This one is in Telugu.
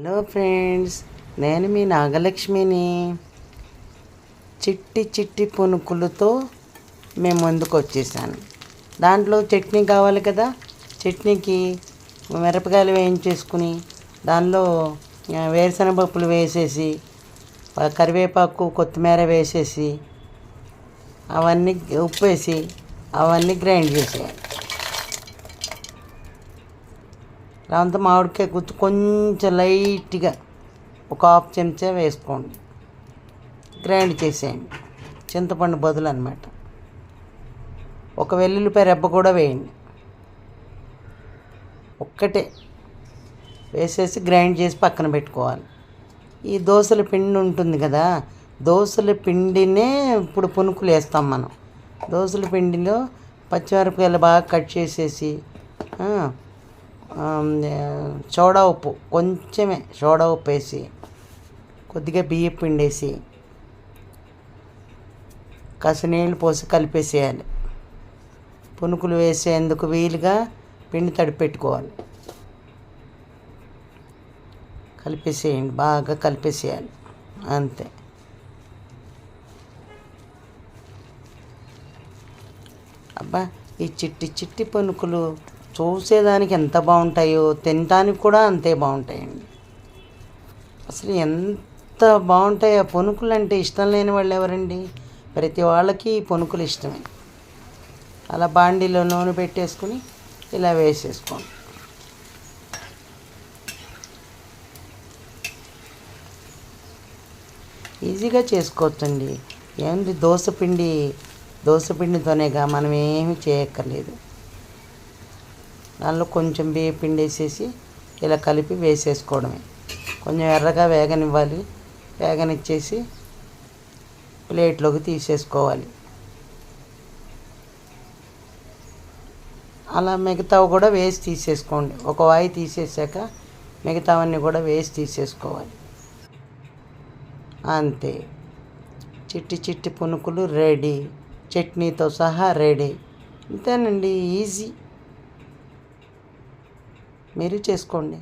హలో ఫ్రెండ్స్ నేను మీ నాగలక్ష్మిని. చిట్టి చిట్టి పునుకులతో మేము ముందుకు వచ్చేసాను. దాంట్లో చట్నీ కావాలి కదా చట్నీకి మిరపకాయలు వేయించేసుకుని దానిలో వేరుశనగ పప్పులు వేసేసి కరివేపాకు కొత్తిమీర వేసేసి అవన్నీ ఉప్పు వేసి అవన్నీ గ్రైండ్ చేసేయాలి. దాంతో మామిడికాయ గుత్తు కొంచెం లైట్గా ఒక హాఫ్ చెంచా వేసుకోండి. గ్రైండ్ చేసేయండి. చింతపండు బదులు అనమాట ఒక వెల్లుల్లిపాయ రెబ్బ కూడా వేయండి. ఒక్కటే వేసేసి గ్రైండ్ చేసి పక్కన పెట్టుకోవాలి. ఈ దోశల పిండి ఉంటుంది కదా దోశల పిండినే ఇప్పుడు పునుకులు వేస్తాం మనం. దోశల పిండిలో పచ్చిమిరపకాయలు బాగా కట్ చేసేసి సోడా ఉప్పు కొంచెమే సోడా ఉప్పు వేసి కొద్దిగా బియ్యం పిండి వేసి కాస్త నీళ్ళు పోసి కలిపేసేయాలి. పునుకులు వేసేందుకు వీలుగా పిండి తడిపెట్టుకోవాలి కలిపేసేయండి బాగా కలిపేసేయాలి. అంతే. అబ్బా ఈ చిట్టి చిట్టి పునుకులు చూసేదానికి ఎంత బాగుంటాయో తినడానికి కూడా అంతే బాగుంటాయండి. అసలు ఎంత బాగుంటాయో పునుకులు అంటే ఇష్టం లేని వాళ్ళు ఎవరండి? ప్రతి వాళ్ళకి పునుకులు ఇష్టమే. అలా బాండీలో నూనె పెట్టేసుకుని ఇలా వేసేసుకోండి. ఈజీగా చేసుకోవచ్చండి. ఏంది దోశ పిండి దోశ పిండితోనేగా మనం ఏమి చేయక్కర్లేదు. దానిలో కొంచెం బియ్య పిండి వేసేసి ఇలా కలిపి వేసేసుకోవడమే. కొంచెం ఎర్రగా వేగనివ్వాలి. వేగనిచ్చేసి ప్లేట్లోకి తీసేసుకోవాలి. అలా మిగతావి కూడా వేసి తీసేసుకోండి. ఒక వాయి తీసేసాక మిగతావన్నీ కూడా వేసి తీసేసుకోవాలి. అంతే. చిట్టి చిట్టి పునుకులు రెడీ. చట్నీతో సహా రెడీ. అంతేనండి ఈజీ. మీరు చేసుకోండి.